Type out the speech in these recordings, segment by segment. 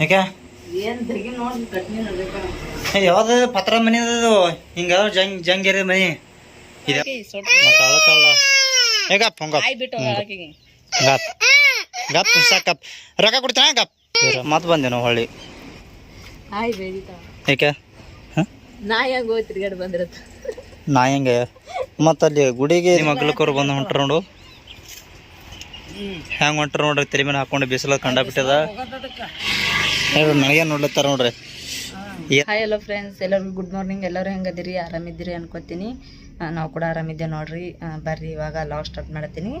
ಯಾಕೆ? ಏನ್ ತೆಗಿ ನೋಡಿ ಕಟ್ನಿ ನೋಡ್ಬೇಕ ಏ, ಪತ್ರ ಮನೆ ಅದು ಹಿಂಗ ಜಂಗ್ ಜಂಗೇರಿ ಮನಿ. ಇದೆ. ಏ ಗಪ್ ಗಪ್. ಗಪ್. ಸಾಕಪ್ ರೊಕ್ಕ ಕೊಡ್ತಾನ ಗಪ್. ಮತ್ತೆ ಬಂದೇನು ಹೊಳ್ಳಿ. ಆಯ್ ಬೇದಿತಾವ ಯಾಕೆ ಹಾಂ? ನಾ ಹೆಂಗ್ ಹೋಗಿ ತಿರ್ಗಾಡ್ ಬಂದಿರತ್ತ. ನಾ ಹೆಂಗೆ? ಮತ್ತೆ ಅಲ್ಲಿ ಗುಡಿಗೆ ಮಗ್ಲಕ್ಕವ್ರು ಬಂದು ಹೊಂಟ್ರ ನೋಡು. ಹೆಂಗ್ ಹೊಂಟ್ರ ನೋಡ್ರಿ, ತಲೆ ಮೇಲೆ ಹಾಕೊಂಡು ಬಿಸಿಲ ಕಂಡ ಬಿಟ್ಟದ. ನನಗೆ ನೋಡ್ಲತ್ತಾರ ನೋಡ್ರಿ. ಹಾಯ್ ಹಲೋ ಫ್ರೆಂಡ್ಸ್ ಎಲ್ಲರಿಗೂ ಗುಡ್ ಮಾರ್ನಿಂಗ್ ಎಲ್ಲರೂ ಹೆಂಗದಿರಿ ಆರಾಮಿದ್ದೀರಿ ಅನ್ಕೋತೀನಿ. ನಾವು ಕೂಡ ಆರಾಮಿದ್ದೆ ನೋಡ್ರಿ. ಬರ್ರಿ, ಇವಾಗ ಲಾಗ್ ಸ್ಟಾರ್ಟ್ ಮಾಡತ್ತೀನಿ.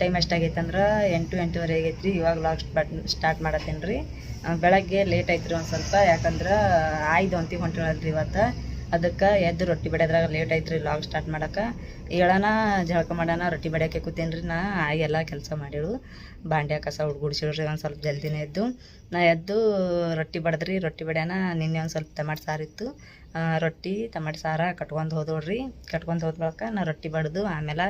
ಟೈಮ್ ಎಷ್ಟಾಗೈತೆ ಅಂದ್ರೆ ಎಂಟು ಆಗೈತೆ ರೀ ಇವಾಗ ಲಾಗ್ ಸ್ಟಾರ್ಟ್ ಮಾಡತ್ತೀನಿ ರೀ ಬೆಳಗ್ಗೆ ಲೇಟ್ ಐತ್ರಿ ಒಂದು ಸ್ವಲ್ಪ. ಯಾಕಂದ್ರೆ ಆಯ್ದು ಅಂತಿ ಹೊಂಟಿರಲ್ರಿ ಇವತ್ತು. ಅದಕ್ಕೆ ಎದ್ದು ರೊಟ್ಟಿ ಬಡಿಯೋದ್ರಾಗ ಲೇಟ್ ಐತ್ರಿ ಲಾಗ್ ಸ್ಟಾರ್ಟ್ ಮಾಡಕ್ಕೆ ಹೇಳೋಣ ಜಳಕ ಮಾಡೋಣ ರೊಟ್ಟಿ ಬಡಿಯೋಕೆ ಕೂತೇನೆ ರೀ ನಾ ಎಲ್ಲ ಕೆಲಸ ಮಾಡಿಳು ಬಾಂಡ್ಯಾ ಕಸ ಹುಡ್ಗುಡ್ಸಿಳ್ರಿ ಒಂದು ಸ್ವಲ್ಪ ಜಲ್ದಿನೇ ಎದ್ದು. ನಾ ಎದ್ದು ರೊಟ್ಟಿ ಬಡದ್ರಿ ರೊಟ್ಟಿ ಬಡ್ಯಾನ ನಿನ್ನೆ ಒಂದು ಸ್ವಲ್ಪ ಟಮಾಟೆ ಸಾರಿತ್ತು ರೊಟ್ಟಿ ಟಮಾಟೆ ಸಾರ ಕಟ್ಕೊಂಡು ಹೋದೋಡ್ರಿ ಕಟ್ಕೊಂಡು ಹೋದ ಬಳಿಕ ನಾ ರೊಟ್ಟಿ ಬಡ್ದು ಆಮೇಲೆ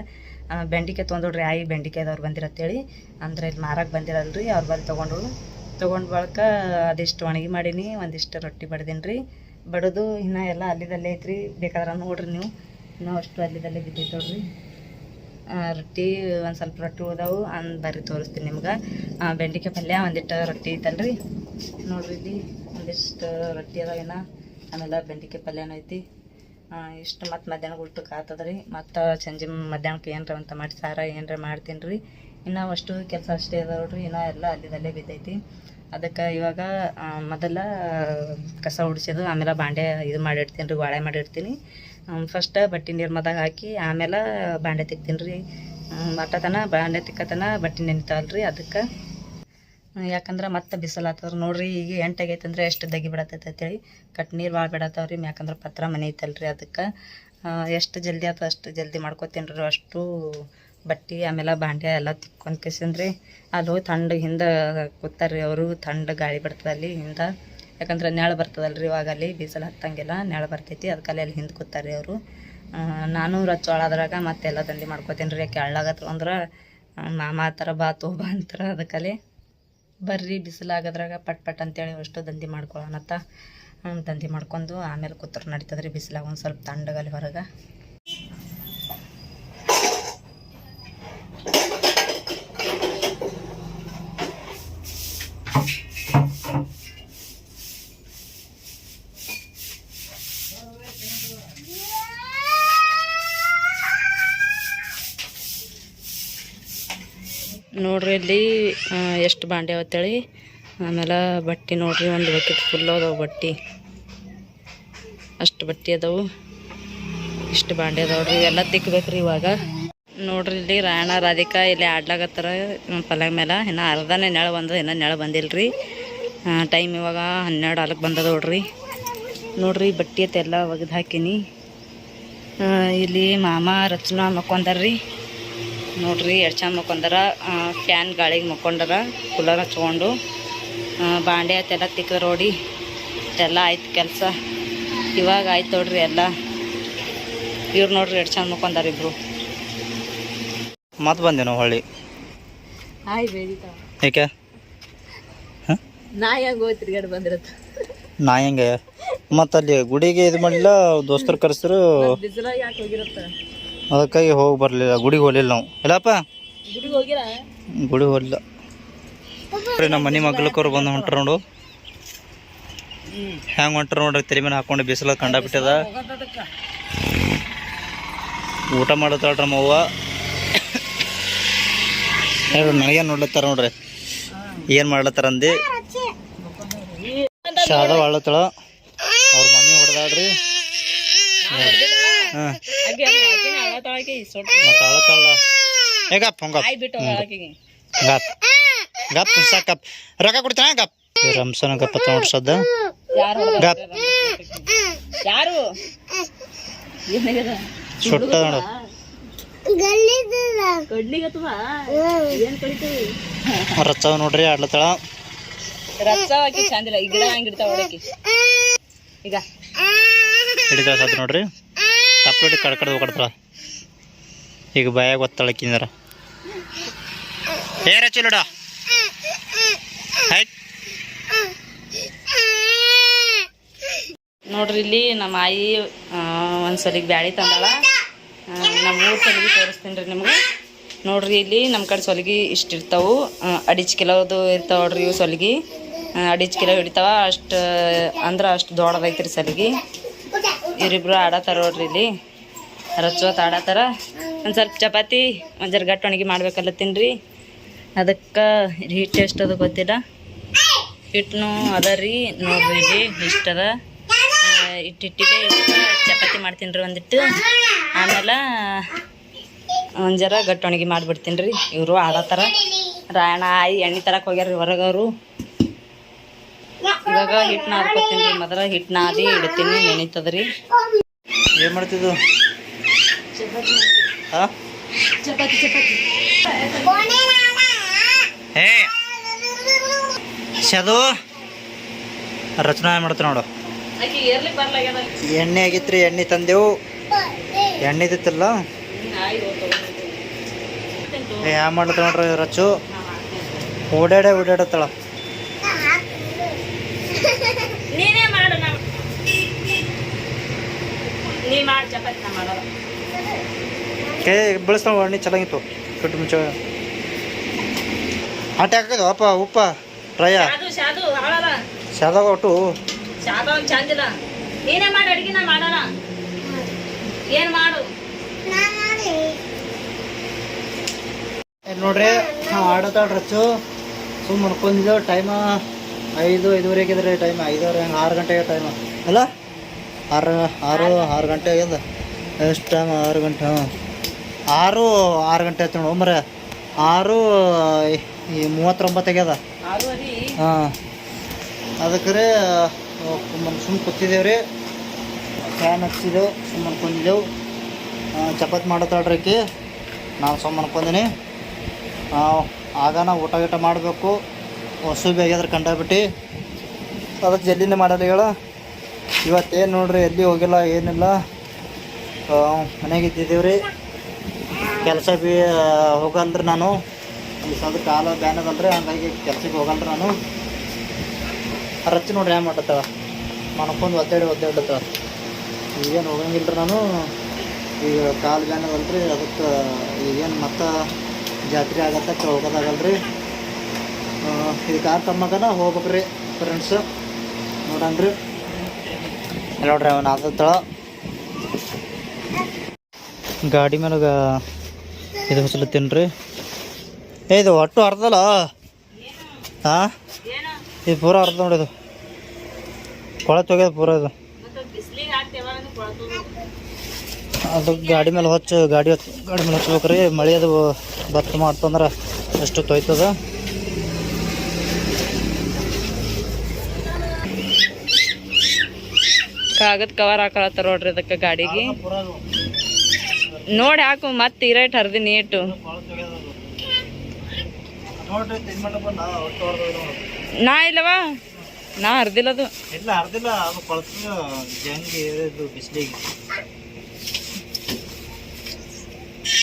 ಆ, ಬೆಂಡಿಕಾಯಿ ತೊಗೊಂಡೋಡ್ರಿ ಆಯಿ ಅಂತ ಬಂದಿರತ್ತೇಳಿ. ಅಂದ್ರೆ ಇಲ್ಲಿ ಮಾರಕ್ಕೆ ಬಂದಿರಲ್ರಿ ಅವ್ರು ಬಂದು ತೊಗೊಂಡು. ತೊಗೊಂಡು ಬಳಿಕ ಅದಿಷ್ಟು ಒಣಗಿ ಮಾಡೀನಿ ಒಂದಿಷ್ಟು ರೊಟ್ಟಿ ಬಡ್ದೀನಿ ರೀ ಬಡದು ಇನ್ನೂ ಎಲ್ಲ ಅಲ್ಲಿದಲ್ಲೇ ಐತ್ರಿ. ಬೇಕಾದ್ರೆ ನೋಡ್ರಿ ನೀವು. ಇನ್ನೂ ಅಷ್ಟು ಅಲ್ಲಿದಲ್ಲೇ ಬಿದ್ದೈತೆ ನೋಡ್ರಿ. ರೊಟ್ಟಿ ಒಂದು ಸ್ವಲ್ಪ ರೊಟ್ಟಿ ಉಳ್ದಾವು ಅಂದ್ ಬರ್ರಿ ತೋರಿಸ್ತೀನಿ ನಿಮ್ಗೆ. ಬೆಂಡಿಕಾಯಿ ಪಲ್ಯ ಒಂದಿಷ್ಟು ರೊಟ್ಟಿ ಐತಲ್ರಿ. ನೋಡ್ರಿ ಇಲ್ಲಿ ಒಂದಿಷ್ಟು ರೊಟ್ಟಿ ಅದಾವೇನ ಆಮೇಲೆ ಬೆಂಡಿಕಾಯಿ ಪಲ್ಯನೂ ಐತಿ. ಇಷ್ಟು ಮತ್ತು ಮಧ್ಯಾಹ್ನ ಊಟಕ್ಕೆ ಆತದ ರೀ ಮತ್ತು ಸಂಜೆ ಮಧ್ಯಾಹ್ನಕ್ಕೆ ಏನರ ಅಂತ ಮಾಡಿ ಸಾರ ಏನರ ಮಾಡ್ತೀನಿ ರೀ ಇನ್ನೂ ಅಷ್ಟು ಕೆಲಸ ಅಷ್ಟೇ ಅದಾವ ನೋಡ್ರಿ. ಇನ್ನೂ ಎಲ್ಲ ಅಲ್ಲಿದಲ್ಲೇ ಬಿದ್ದೈತಿ. ಅದಕ್ಕೆ ಇವಾಗ ಮೊದಲ, ಕಸ ಉಡ್ಸೋದು ಆಮೇಲೆ ಬಾಂಡೆ ಇದು ಮಾಡಿಡ್ತೀನಿ ರೀ ಗಾಳೆ ಮಾಡಿಡ್ತೀನಿ ಫಸ್ಟ್ ಬಟ್ಟೆ ನೀರು ಮದಾಗ ಹಾಕಿ, ಆಮೇಲೆ ಬಾಂಡೆ ತಿಕ್ತೀನಿ ರೀ ಮಟ್ಟತನ ಬಾಂಡೆ ತಿಕ್ಕತನ ಬಟ್ಟೆ ನೆನಿತಾವಲ್ಲ ರೀ ಅದಕ್ಕೆ ಯಾಕಂದ್ರೆ ಮತ್ತೆ ಬಿಸಿಲು ಆತವ್ರ ನೋಡ್ರಿ, ಈಗ ಎಂಟಾಗೈತೆ ಅಂದ್ರೆ ಎಷ್ಟು ದಗಿ ಬಿಡತೈತೆ ಅಂತೇಳಿ. ಕಟ್ ನೀರು ಭಾಳ ಬಿಡತ್ತವ್ರಿ, ಯಾಕಂದ್ರೆ ಪತ್ರ ಮನೆ ಐತಲ್ರಿ ಅದಕ್ಕೆ. ಎಷ್ಟು ಜಲ್ದಿ ಆತ ಅಷ್ಟು ಜಲ್ದಿ ಮಾಡ್ಕೊತೀನಿ ರೀ ಅಷ್ಟು ಬಟ್ಟೆ, ಆಮೇಲೆ ಬಾಂಡೆ ಎಲ್ಲ ತಿಕ್ಕೊಂಡ್ ಕಿಸಂದ್ರಿ. ಅಲ್ಲಿ ಹೋಗಿ ಥಂಡ್ ಹಿಂದೆ ಕೂತಾರ್ರಿ ಅವರು, ಥಂಡ್ ಗಾಳಿ ಬರ್ತದೆ ಅಲ್ಲಿ ಹಿಂದೆ. ಯಾಕಂದ್ರೆ ನೆಳ ಬರ್ತದಲ್ರಿ ಇವಾಗ ಅಲ್ಲಿ ಬಿಸಿಲು ಹತ್ತಂಗಿಲ್ಲ, ನೆಳ ಬರ್ತೈತಿ ಅದಕ್ಕಲ್ಲಿ ಅಲ್ಲಿ ಹಿಂದೆ ಕೂತಾರ್ರಿ ಅವರು. ನಾನು ರಚ್ಚೋಳಾದ್ರಾಗ ಮತ್ತೆ ಎಲ್ಲ ದಂಧೆ ಮಾಡ್ಕೋತೀನಿ ರೀ ಕೆಳ್ಳಾಗತ್ರ ಅಂದ್ರೆ ಮಾಮ ಥರ ಬಾ, ತೋ ಬಾ ಅಂತಾರೆ ಅದಕ್ಕಲ್ಲಿ ಬರ್ರಿ ಬಿಸಿಲಾಗದ್ರಾಗ ಪಟ್ ಪಟ್ ಅಂತೇಳಿ ಅಷ್ಟು ದಂಧೆ ಮಾಡ್ಕೊಳ್ಳೋಣತ್ತ ದಂಧೆ ಮಾಡ್ಕೊಂಡು ಆಮೇಲೆ ಕೂತ್ರ ನಡೀತದ್ರಿ ಬಿಸಿಲಾಗ ಒಂದು ಸ್ವಲ್ಪ ತಣ್ಣಗಲ್ಲಿ ಹೊರಗೆ. ನೋಡ್ರಿ ಇಲ್ಲಿ ಎಷ್ಟು ಬಾಂಡೆ ಅವತ್ತೇಳಿ ಆಮೇಲೆ ಬಟ್ಟೆ ನೋಡ್ರಿ, ಒಂದು ಬಕೆಟ್ ಫುಲ್ ಅದಾವು ಬಟ್ಟೆ. ಅಷ್ಟು ಬಟ್ಟೆ ಅದಾವು. ಇಷ್ಟು ಬಾಂಡೆ ಅದಾವ್ರಿ ತಿಕ್ಕಬೇಕು ತಿಕ್ಬೇಕ್ರಿ ಇವಾಗ. ನೋಡ್ರಿ ಇಲ್ಲಿ ರಾಯಣ ರಾಧಿಕಾ ಇಲ್ಲಿ ಆಡ್ಲಾಗತ್ತಾರ ಪಲ್ಯ ಮೇಲೆ ಇನ್ನು ಅರ್ಧನೇ ನೆಳ ಬಂದು ಇನ್ನೂ ನೆಳ ಬಂದಿಲ್ಲ ರೀ ಟೈಮ್ ಇವಾಗ ಹನ್ನೆರಡು ಆಲಕ್ಕೆ ಬಂದದ ನೋಡ್ರಿ. ನೋಡ್ರಿ, ಬಟ್ಟೆ ಎಲ್ಲ ಒಗೆದು ಹಾಕೀನಿ. ಇಲ್ಲಿ ಮಾಮ ರಚನಾ ಮಕ್ಕೊಂದಾರ್ರಿ ನೋಡ್ರಿ ಎಷ್ಟು ಚಂದ ಮಕ್ಕೊಂಡಾರ. ಫ್ಯಾನ್ ಗಾಳಿಗೆ ಮಕ್ಕೊಂಡಾರ ಕೂಲರ್ ಹಚ್ಕೊಂಡು ಬಾಂಡೆ ಆಯ್ತೆಲ್ಲ ತಿಕ್ಕ ರೋಡಿ. ಎಲ್ಲ ಆಯ್ತು ಕೆಲಸ. ಇವಾಗ ಆಯ್ತು ನೋಡ್ರಿ ಎಲ್ಲ. ಇವ್ರು ನೋಡ್ರಿ ಎಷ್ಟು ಚಂದ ಮಕ್ಕೊಂಡಾರ ಇಬ್ರು. ಮತ್ತೆ ಬಂದೇನು ಹೊಳ್ಳಿ. ಏಕೆ? ನಾ ಹೆಂಗ್ ಹೋಗಿ ತಿರ್ಗಾಡ್ ಬಂದಿರತ್ತ ನಾ ಹೆಂಗೆ? ಮತ್ತೆ ಅಲ್ಲಿ ಗುಡಿಗೆ ಇದು ಮಾಡಿಲ್ಲ ದೋಸ್ತರು ಕರೆಸಿದ್ರು ಬಿಸಿಲಾಗ ಯಾಕೆ ಹೋಗಿರತ್ತ? ಅದಕ್ಕಾಗಿ ಹೋಗಿ ಬರಲಿಲ್ಲ ಗುಡಿಗೆ ಹೋಗ್ಲಿಲ್ಲ ನಾವು. ಎಲ್ಲಪ್ಪ? ಗುಡಿಗೆ ಹೋಗಿಲ್ಲ ನಮ್ಮ ಮನೆ ಮಗ್ಲಕ್ಕವ್ರು ಬಂದು ಹೊಂಟ್ರ ನೋಡು. ಹೆಂಗೆ ಹೊಂಟ್ರ ನೋಡ್ರಿ ತಲೆ ಮೇಲೆ ಹಾಕೊಂಡು ಬಿಸಿಲ ಕಂಡ ಬಿಟ್ಟದ. ಊಟ ಮಾಡತ್ತಾಳ್ರಿ ನಮ್ಮ ಅವ್ವ. ಹೇಳ್ರಿ ನನಗೆ ನೋಡ್ಲತ್ತಾರ ನೋಡ್ರಿ. ಏನು ಮಾಡ್ಲತ್ತಾರ ಅಂದಿ? ಶಾದ ಮಾಡ್ಲತ್ತಾಳ. ಅವ್ರ ಮಮ್ಮಿ ಹೊಡೆದಾಳ್ರಿ. ಗಪ್ ಗಪ್. ಗಪ್. ಸಾಕಪ್ ರೊಕ್ಕ ಕೊಡ್ತೀನ ಗಪ್. ರಂಸನ ಸದ್ದ ಯಾರು ಗಪ್. ಯಾರು? ಸುಟ್ಟ ನೋಡು. ರಚ್ಚವ ನೋಡ್ರಿ ಆಡ್ಲತ್ತಳ. ಹಾಕಿ ಚಂದಿಲ್ಲ. ಈ ಗಿಡ ಈಗ. ಹಿಡಿದ ಸದ್ ನೋಡ್ರಿ. ಕಡೆ ಕಡೆ ಹೋಗ್ತಾಳ ಈಗ ಭಯ ಗೊತ್ತಾಳಕ್ಕಿಂದ್ರ ಏ ಚಲೋ ಆಯ್ತು. ನೋಡ್ರಿ ಇಲ್ಲಿ ನಮ್ಮ ಆಯಿ ಒಂದ್ಸರಿ ಬ್ಯಾಳಿ ತಂದಾಳ. ನಮ್ಮ ಊರು ಸಲಿಗೆ ತೋರಿಸ್ತೀನಿ ರೀ ನಿಮ್ಗೆ. ನೋಡ್ರಿ ಇಲ್ಲಿ ನಮ್ಮ ಕಡೆ ಸೊಲಗಿ ಇಷ್ಟಿರ್ತಾವು ಅಡಿಚ್ ಕಿಲೋದು ಇರ್ತಾವ ನೋಡ್ರಿ ಇವು ಸೊಲಗಿ. ಅಡಿಚ್ ಕಿಲೋ ಹಿಡಿತಾವ. ಅಷ್ಟು, ಅಂದ್ರೆ ಅಷ್ಟು ದೊಡ್ಡದೈತ್ರಿ ಸಲಿಗೆ. ಇವ್ರಿಬ್ರು ಆಡತ್ತಾರ ನೋಡ್ರಿ ಇಲ್ಲಿ. ರಚ್ಚೋತ್ ಆಡತ್ತಾರ ಒಂದು ಸ್ವಲ್ಪ ಚಪಾತಿ, ಒಂದು ಗಟ್ಟ ಒಣಗಿ ಮಾಡ್ಬೇಕಲ್ಲ ತಿನ್ರಿ. ಅದಕ್ಕೆ ಹಿಟ್ಟು ಎಷ್ಟು ಅದು ಗೊತ್ತಿಲ್ಲ. ಹಿಟ್ಟನು ಅದ ರೀ, ನೋಡ್ರಿ ಇಷ್ಟದ ಇಷ್ಟು ಅದ. ಇಟ್ಟು ಹಿಟ್ಟಿಗೆ ಚಪಾತಿ ಮಾಡ್ತೀನಿ ರೀ ಒಂದಿಟ್ಟು. ಆಮೇಲೆ ಒಂದು ಜರ ಗಟ್ಟ ಒಣಗಿ ಮಾಡಿಬಿಡ್ತೀನಿ ರೀ ಇವರು ಆಡತ್ತಾರ ರಾಯಣ ಆಯಿ, ಎಣ್ಣೆ ತರಕ್ಕೆ ಹೋಗ್ಯಾರ ಹೊರಗವರು. ಇವಾಗ ಹಿಟ್ಟು ನಾದ್ಕೊತೀನಿ ರೀ ಮೊದಲ ಹಿಟ್ಟು ನಾದಿ ಇಡ್ತೀನಿ ನೆನೀತದ್ರಿ. ಏನು ಮಾಡ್ತಿದ್ದು? ಹಾಂ? ಚಪಾತಿ ಚಪಾತಿ. ಹೇ. ಶದು. ರಚನಾ ಏನ್ ಮಾಡ್ತಾನೆ ನೋಡು. ಎಣ್ಣೆ ಆಗಿತ್ರಿ ಎಣ್ಣೆ ತಂದೆವು. ಎಣ್ಣೆ ಇದ್ದಿತ್ತಲ್ಲ? ಯಾವ ಮಾಡ್ತ ನೋಡ್ರಿ ರಚು. ಓಡಾಡೆ ಓಡಾಡತ್ತಳ ನೀನೇ ಮಾಡು ನೀ ಮಾಡಿ ಚಪಾತಿ ಮಾಡಲ್ಲ ಕೇ ಬೆಳೆಸ್ತಾಳ ಎಣ್ಣೆ ಚೆನ್ನಾಗಿತ್ತು. ಕಟ್ಟು ಮುಂಚೆ. ಆಟ ಹಾಕದು ಅಪ್ಪ ಉಪ್ಪ ಟ್ರೈ ಶಾದು ಶಾದು ಹಾಳಲ್ಲ ಶಾದಾಗ ಒಟ್ಟು. ಶಾದು ಚಂದಿಲ್ಲ ನೀನೇ ಮಾಡಿ ಅಡ್ಗೆ ನಾ ಮಾಡಲ್ಲ ಏನ್ ಮಾಡು? ನೋಡ್ರಿ ನಾವು ಆಡತಾಳ ರಚ್ಚು. ಸುಮ್ಮನೆ ಮನ್ಕೊಂಡಿದ್ದೆವು ಟೈಮ ಐದು ಐದುವರೆಗೆ ಇದ್ರೆ ಟೈಮ್ ಐದುವರೆ ಹಂಗೆ ಆರು ಗಂಟೆಗೆ ಟೈಮ್ ಅಲ್ಲ? ಆರು ಆರು ಆರು ಗಂಟೆ ಆಗ್ಯದ. ಎಷ್ಟು ಟೈಮ್ ಆರು ಗಂಟೆ. ಹಾಂ ಆರು ಆರು ಗಂಟೆ ಆಯ್ತು ನೋಡು. ಮರ ಆರು ಈ ಮೂವತ್ತೊಂಬತ್ತು ಆಗ್ಯದ. ಹಾಂ. ಅದಕ್ಕೆ ಸುಮ್ಮನೆ ಕೂತಿದ್ದೇವೆ ರೀ. ಫ್ಯಾನ್ ಹಚ್ಚಿದೆವು ಸುಮ್ಮನೆ ಕುಂದಿದ್ದೆವು ಚಪಾತಿ ಮಾಡತ್ತಾಡ್ರಿಕ್ಕಿ ನಾನು ಸುಮ್ಮನೆ ಕುಂದಿನಿ. ಆಗ ನಾವು ಊಟ ಗೀಟ ಮಾಡಬೇಕು. ಹೊಸು ಬೇಗಾದ್ರೆ ಕಂಡಾಗ್ಬಿಟ್ಟು ಅದಕ್ಕೆ ಜಲ್ದಿನೇ ಮಾಡಲ್ಲ ಹೇಳ. ಇವತ್ತೇನು ನೋಡ್ರಿ ಎಲ್ಲಿ ಹೋಗಿಲ್ಲ ಏನಿಲ್ಲ. ಮನೆಗೆ ಇದ್ದಿದ್ದೇವೆ ರೀ. ಕೆಲಸ ಬಿ ಹೋಗಲ್ರಿ ನಾನು. ಸ್ವಲ್ಪ ಕಾಲ ಬ್ಯಾನ್ ಅದಲ್ರಿ ಹಂಗಾಗಿ ಕೆಲ್ಸಕ್ಕೆ ಹೋಗಲ್ರಿ ನಾನು. ರಚ್ಚಿ ನೋಡ್ರಿ ಏನು ಮಾಡತ್ತವ ಮನ್ಕೊಂದು ಒದ್ದಾಡಿ ಒದ್ದಾಡತ್ತವ ಈಗೇನು ಹೋಗಂಗಿಲ್ಲ ನಾನು. ಈಗ ಕಾಲು ಬ್ಯಾನ್ ಅದಲ್ರಿ ಅದಕ್ಕೆ ಈಗೇನು ಮತ್ತೆ ಜಾತ್ರೆ ಆಗತ್ತೆ ಹೋಗೋದಾಗಲ್ರಿ. ಇದು ಕಾರ್ ತಮ್ಮಗನ ಹೋಗ್ಬೇಕ್ರಿ ಫ್ರೆಂಡ್ಸ್ ನೋಡನ್ರಿ. ನೋಡ್ರಿ ಅವನು ಆದತ್ತಳ ಗಾಡಿ ಮೇಲೆ ಇದು ಹೊಸಲತ್ತೀನಿ ರೀ ಏ ಇದು ಒಟ್ಟು ಅರ್ಧಲ್ಲ? ಹಾಂ ಇದು ಪೂರ ಅರ್ಧ ನೋಡಿ ಇದು. ಕೊಳತು ಹೋಗ್ಯದ ಪೂರ ಇದು. ಅದು ಗಾಡಿ ಮೇಲೆ ಹೊಚ್ಚು ಗಾಡಿ ಹೊತ್ತು ಗಾಡಿ ಮೇಲೆ ಹಚ್ಬೇಕ್ರಿ ಮಳೆ ಅದು ಭತ್ತ ಮಾಡ್ತಂದ್ರೆ ಎಷ್ಟು ತೊಯ್ತದ. ಕಾಗದ ಕವರ್ ಹಾಕೊಳತ್ತಾರ ನೋಡ್ರಿ ಅದಕ್ಕೆ ಗಾಡಿಗೆ. ನೋಡಿ ಹಾಕು ಮತ್ತೆ ಇರೇಟ್ ಹರಿದಿ ನೀಟು. ನಾ ಇಲ್ಲವಾ? ನಾ ಹರ್ದಿಲ್ಲದು ಇಲ್ಲ ಹರಿದಿಲ್ಲ ಅದು ಕೊಳತು ಜಂಗಿ ಇದು ಬಿಸಿಲಿಗೆ.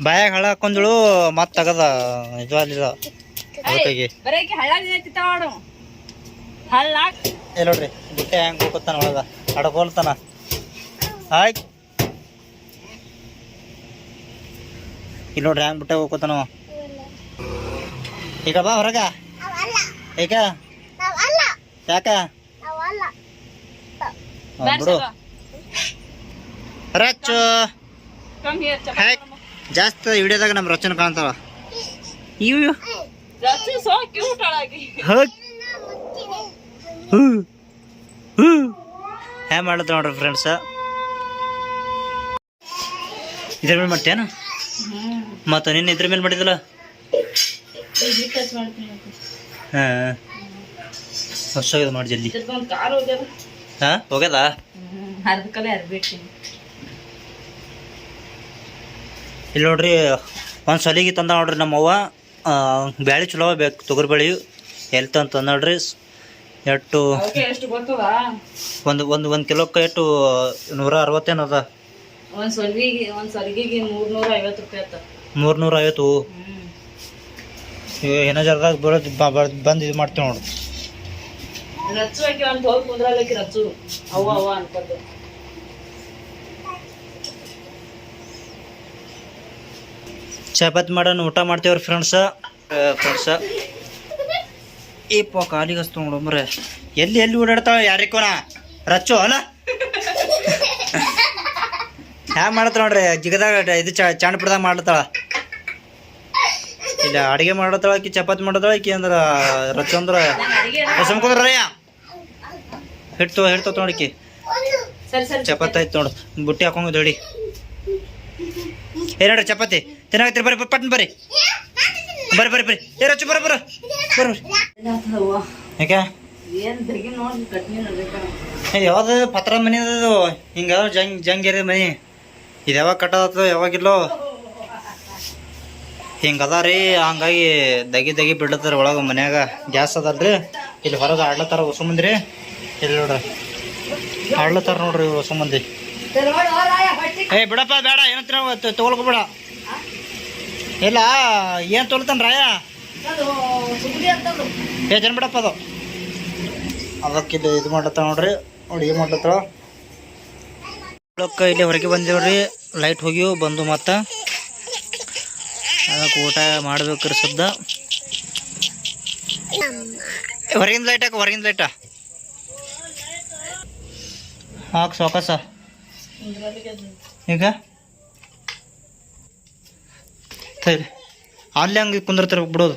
ಬಾಯಾಗ ಹಳ್ಳ ಹಾಕೊಂದಳು ಮತ್ತೆ ತಗದ ಇದು ಅದಕ್ಕಾಗಿ ಹಳ್ಳ ಹಳ್ಳ. ಇಲ್ಲ ನೋಡ್ರಿ ಬುಟ್ಟೆ ಹೆಂಗ್ ಹೋಗ್ತಾನ ಒಳಗ ಅಡ್ಕೊಳ್ತಾನ. ಆಯ್ತು. ಇಲ್ಲಿ ನೋಡ್ರಿ ಹೆಂಗ್ ಬುಟ್ಟೆ ಹೋಗ್ತಾನವ ಈಗ ಬಾ ಹೊರಗ. ಈಗ ಯಾಕ? ಬಿಡು. ರಚ್ಚು. ಕಮ್ ಹಿಯರ್ ಹಾಯ್ ಜಾಸ್ತಿ ವಿಡಿಯೋದಾಗ ನಮ್ಮ ರಚನ ಕಾಣ್ತಾವ ಇವು ಸೋ ಕ್ಯೂಟ್ ಅಳಾಗಿ ಹಕ್ ಹ್ಯಾ ಮಾಡುತ್ತ ನೋಡ್ರಿ ಫ್ರೆಂಡ್ಸ್ ಇದ್ರ ಮೇಲೆ ಮಾಡ್ತೇನ ಮತ್ತು ನಿನ್ನ ಇದ್ರ ಮೇಲೆ ಮಾಡಿದಲ್ಲ ಹಾಂ. ಹೊಸ ಇದು ಮಾಡಿ ಜಲ್ದಿ. ಹಾಂ ಹೋಗ್ಯದ? ಇಲ್ಲಿ ನೋಡ್ರಿ ಒಂದು ಸಲಿಗೆ ತಂದ ನೋಡ್ರಿ ನಮ್ಮವ್ವ. ಬ್ಯಾಳಿ ಚಲೋ ಬೇಕು ತೊಗರಿ ಬೇಳಿ ಎಲ್ತ ಅಂತ ನೋಡ್ರಿ. ಎಷ್ಟು ಒಂದು ಒಂದು ಒಂದು ಕಿಲೋಕ್ಕೆ ಎಷ್ಟು ನೂರ ಅರವತ್ತೇನದ? ಒಂದ್ ಸೊಲ್ವಿಗೆ ಒಂದ್ ಸಲಿಗೆಗೆ ಮೂರ್ನೂರ ಐವತ್ತು ರೂಪಾಯಿ ಆತ. ಮೂರ್ನೂರ ಐವತ್ತು ಹ್ಮ್. ಏನೋ ಜರದಾಗ ಬರೋದು ಬಂದು ಇದು ಮಾಡ್ತೇವೆ ನೋಡು. ರಚ್ಚು ಹಾಕಿ ಒಂದ್ ಹೋಗಿ ಕುಂದ್ರಲ್ಲಕಿ ರಚ್ಚು ಅವ್ವ ಅವ್ವ ಅನ್ಕೊಂಡು ಚಪಾತಿ ಮಾಡೋಣ ಊಟ ಮಾಡ್ತೇವ್ರಿ ಫ್ರೆಂಡ್ಸ ಫ್ರೆಂಡ್ಸ ಏ ಪೋ ಕಾಲಿಗೆ ಹಸ್ತು ನೋಡಮ್ರೆ ಎಲ್ಲಿ ಎಲ್ಲಿ ಓಡಾಡ್ತಾವ ಯಾರಿಕೋನ? ರಚ್ಚು ಅಲ್ಲ? ಹ್ಯಾಂಗ ಮಾಡತ್ತ ನೋಡ್ರಿ? ಜಿಗದಾಗ ಇದು ಚಾಣ ಚಾಂಡ್ಪುರದಾಗ ಮಾಡ್ತಾಳ ಇಲ್ಲ ಅಡಿಗೆ ಮಾಡತ್ತಾಳ ಆಕಿ ಚಪಾತಿ ಮಾಡತ್ತಾಳ ಆಕಿ ಅಂದ್ರ ರಚಂದ್ರ ಅಂದ್ರ ಸುಮ್ಕೊಂಡ್ರಯ್ಯ ಹಿಡ್ತು ಹಿಡ್ತು ನೋಡಿಕಿ ಚಪಾತಿ ಆಯ್ತು ನೋಡು. ಬುಟ್ಟಿ ಹಾಕೊಂಗ ದೊಡಿ ಏ ನೋಡ್ರಿ ಚಪಾತಿ. ತಿನ್ನಾಗತ್ತೀರಿ ಬರ್ರಿ ಬರ್ರಿ ಪಟ್ನ ಬರ್ರಿ. ಬರ್ರಿ ಬರ್ರಿ ಬರ್ರಿ. ಏ ರಚ್ಚು ಬರ್ರಿ ಬರ್ರಿ ಬರ್ರಿ ಯಾಕೆ? ನೋಡಿ ಯಾವ್ದು ಪತ್ರ ಮನೆ ಅದು ಹಿಂಗ ಜಂಗ್ ಜಂಗೇರಿ ಮನಿ. ಇದು ಯಾವಾಗ ಕಟ್ಟದ ಯಾವಾಗಿಲ್ಲೋ? ಹಿಂಗದ ರೀ ಹಂಗಾಗಿ ದಗಿ ದಗಿ ಬಿಡ್ಲತ್ತಾರ ಒಳಗೆ ಮನ್ಯಾಗ. ಗ್ಯಾಸ್ ಅದಲ್ರಿ? ಇಲ್ಲಿ ಹೊರಗೆ ಆಡ್ಲತ್ತಾರ ಹೊಸ ಮಂದಿ ಇಲ್ಲಿ ನೋಡ್ರಿ. ಆಡ್ಲತ್ತಾರ ನೋಡ್ರಿ ಹೊಸ ಮಂದಿ ಏ, ಬಿಡಪ್ಪ, ಬೇಡ ಏನಂತ ಬೇಡ ಇಲ್ಲ, ಏನು ತೊಗೊಳ್ತಾನ ರಾಯ? ಏ ಜನ ಬಿಡಪ್ಪ ಅದು. ಅದಕ್ಕೆ ಇದು ಮಾಡ್ಲತ್ತ ನೋಡ್ರಿ. ಅಡುಗೆ ಮಾಡ್ಲತ್ತಾಳ ಅದಕ್ಕೆ ಇಲ್ಲಿ ಹೊರಗೆ ಬಂದೇವ್ರಿ ಲೈಟ್ ಹೋಗಿವು ಬಂದು ಮತ್ತೆ ಅದಕ್ಕೆ ಊಟ ಮಾಡ್ಬೇಕ್ರಿ ಸದ್ದ ಹೊರಗಿಂದ ಲೈಟ್ ಹಾಕ, ಹೊರಗಿಂದ ಲೈಟ ಹಾಕ್ ಸಾವಕಾಸ ಈಗ? ಸರಿ. ಅಲ್ಲಿ ಹಂಗೆ ಕುಂದಿರ್ತಿರ್ಬೇಕು ಬಿಡೋದು.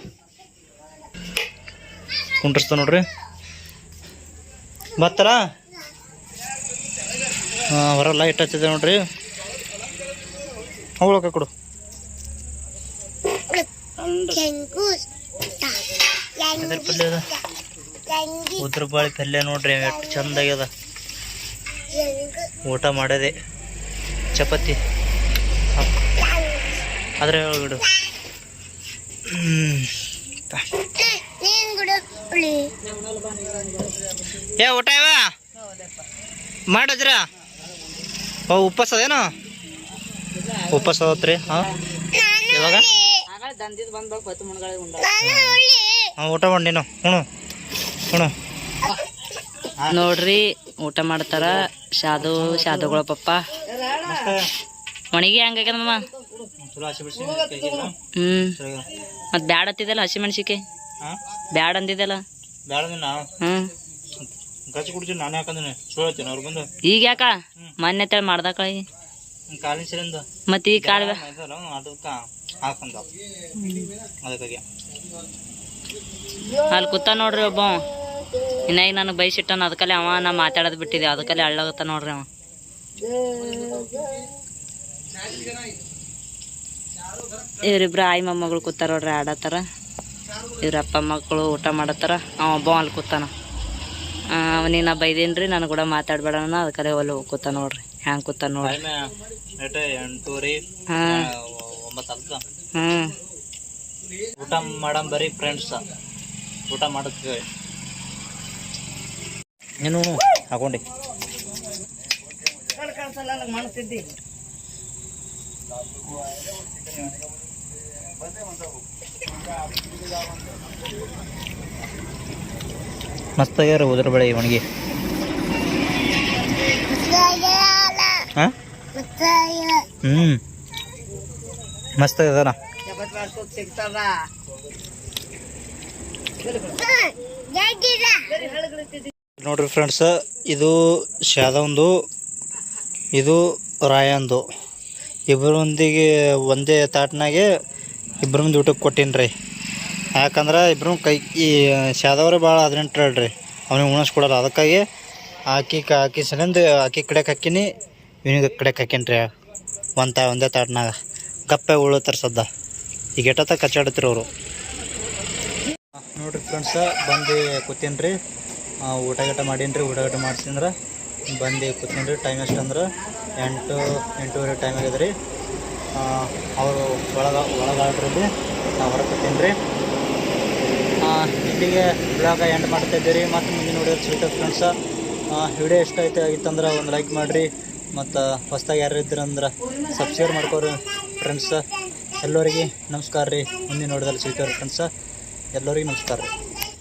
ಕುಂಡ್ರಸ್ತ ನೋಡ್ರಿ. ಬತ್ತಾರ ಹಾಂ, ಹೊರ ಲೈಟ್ ಹಚ್ಚಿದೆ ನೋಡ್ರಿ. ಹೋಗ್ಲಕ್ಕ ಕೊಡು. ಪಲ್ಯ ಅದ ಉದ್ರ ಬಾಳಿ ಪಲ್ಯ ನೋಡ್ರಿ, ಎಷ್ಟು ಚಂದ ಆಗ್ಯದ ಊಟ ಮಾಡದೆ. ಚಪಾತಿ. ಆದ್ರೆ ತಾ. ಏ, ಊಟ ಇವ? ಮಾಡಜ್ರ ಓ ಉಪವಾಸ ಅದೇನು ಹೋತ್ರಿ ಅದತ್ರಿ ಹಾಂ? ಉಂಡ ಹಾಂ ಊಟ ಮಾಡಿ ನೀನು. ಹುಣು ಹುಣು. ನೋಡ್ರಿ ಊಟ ಮಾಡ್ತಾರ ಶಾದು ಶಾದುಗಳ ಪಪ್ಪ. ಒಣಗಿ ಹಂಗಾಗ್ಯದ ಹ್ಞೂ ಮತ್ತೆ ಬ್ಯಾಡ ಅತ್ತಿದ್ದಲ್ಲ ಹಸಿ ಮೆಣಸಿಕೆ ಹಾಂ? ಬ್ಯಾಡ ಅಂದಿದ್ದಲ್ಲ? ಬೇಡ ನಾನೇ ಸುಳ್ಳು ಹೇಳ್ತೀನಿ ಅವ್ರು ಬಂದು? ಈಗ ಯಾಕ? ಮೊನ್ನೆ ತಳ ಮಾಡ್ದಾಕಳಿ ಕಾಲಿನ ಸರಿಂದ ಈ ಕಾಳ ಅದಕ್ಕೆ ಹಾಕಂದ ಅದಕ್ಕಾಗಿ. ಅಲ್ಲಿ ಕೂತ ನೋಡ್ರಿ ಒಬ್ಬ ಇನ್ನ ಈಗ ನನಗೆ ಬಯಸಿಟ್ಟನ ಅದಕ್ಕಲ್ಲಿ ಅವ ನಾ ಮಾತಾಡೋದು ಬಿಟ್ಟಿದೆ ಅದಕ್ಕಲ್ಲಿ ಅಳ್ಳಾಗತ್ತ ನೋಡ್ರಿ ಅವ. ಇವ್ರಿಬ್ರು ಆಯಿ ಮೊಮ್ಮಗಳು ಕೂತಾರ ನೋಡ್ರಿ ಆಡತ್ತಾರ. ಇವ್ರ ಅಪ್ಪ ಮಕ್ಕಳು ಊಟ ಮಾಡತ್ತಾರ ಅವ ಒಬ್ಬ ಅಲ್ಲಿ ಕೂತಾನ. ಅವನಿಗೆ ನಾ ಬೈದೇನ್ರಿ ನಾನು ಕೂಡ ಮಾತಾಡ್ಬೇಡ ಅದಕ್ಕಲ್ಲೇ ಒಲ್ಲ ಕೂತ ನೋಡ್ರಿ ಹ್ಯಾಂಗ ಕೂತ ನೋಡ್ರಿ. ಊಟ ಮಾಡಮ್ ಬರೀ ಫ್ರೆಂಡ್ಸ್ ಊಟ ಮಾಡತ್ತೀವಿ. ನೀನು ಹಾಕೊಂಡಿ. ಮಸ್ತ್ ಆಗ್ಯಾರ ಉದ್ರ ಬೆಳೆ ಒಣಗಿ ಹ್ಮ್. ಮಸ್ತ್ ಆಗ್ಯದನ ನೋಡ್ರಿ ಫ್ರೆಂಡ್ಸ್ ಇದು ಶಾದವಂದು ಇದು ರಾಯಂದು. ಇಬ್ಬರೊಂದಿಗೆ ಒಂದೇ ತಾಟ್ನಾಗೆ ಇಬ್ಬರ ಮುಂದೆ ಊಟಕ್ಕೆ ಕೊಟ್ಟೀನಿ ರೀ ಯಾಕಂದ್ರೆ ಇಬ್ಬರು ಕೈ ಈ ಶಾದವ್ರೆ ಭಾಳ ಹದಿನೆಂಟು ಹೇಳ್ರಿ. ಅವ್ನಿಗೆ ಉಣಿಸ್ಕೊಡಲ್ಲ ಅದಕ್ಕಾಗಿ ಆಕಿ ಕ, ಆಕಿ ಸಲಿಂದ ಆಕಿ ಕಡೆ ಹಾಕಿನಿ, ಇವನಿಗೆ ಕಡೆಗೆ ಹಾಕೀನಿ ಒಂದು ಒಂದೇ ತಾಟ್ನಾಗ. ಕಪ್ಪೆ ಉಳು ತರ್ಸದ್ದ. ಈಗ ಎಟ್ಟತ್ತ ಕಚ್ಚಾಡತ್ರಿ ಅವರು? ನೋಡ್ರಿ ಫ್ರೆಂಡ್ಸ ಬಂದು ಕೂತೀನಿ ಊಟ ಗೀಟ ಮಾಡೀನಿ ರೀ ಊಟ ಗೀಟ ಮಾಡ್ಸಿಂದ್ರೆ ಬಂದು ಕೂತೀನಿ ರೀ ಟೈಮ್ ಎಷ್ಟು ಅಂದ್ರೆ ಎಂಟು, ಎಂಟೂವರೆ ಟೈಮ್ ಆಗ್ಯದ ರೀ ಅವರು ಒಳಗೆ ಒಳಗಾಡ್ರಲ್ಲಿ ನಾವು ಹೊರಗೆ ಕೂತೀನಿ ರೀ ಇಲ್ಲಿಗೆ ಬ್ಲಾಗ ಎಂಡ್ ಮಾಡ್ತಾ ಇದ್ದೀರಿ. ಮತ್ತು ಮುಂದಿನ ನೋಡಿದ್ರೆ ಸಿಗುತ್ತೆ ಫ್ರೆಂಡ್ಸ ವಿಡಿಯೋ ಇಷ್ಟ ಐತೆ ಆಗಿತ್ತಂದ್ರೆ ಒಂದು ಲೈಕ್ ಮಾಡಿರಿ. ಮತ್ತು ಹೊಸ್ದಾಗಿ ಯಾರು ಇದ್ದೀರಂದ್ರೆ ಸಬ್ಸ್ಕ್ರೈಬ್ ಮಾಡ್ಕೋರಿ ಫ್ರೆಂಡ್ಸ ಎಲ್ಲರಿಗೆ ನಮಸ್ಕಾರ ರೀ. ಮುಂದಿನ ನೋಡಿದ್ರೆ ಸ್ವೀಟ್ ಫ್ರೆಂಡ್ಸ್ ಎಲ್ಲರಿಗೆ ನಮಸ್ಕಾರ ರೀ.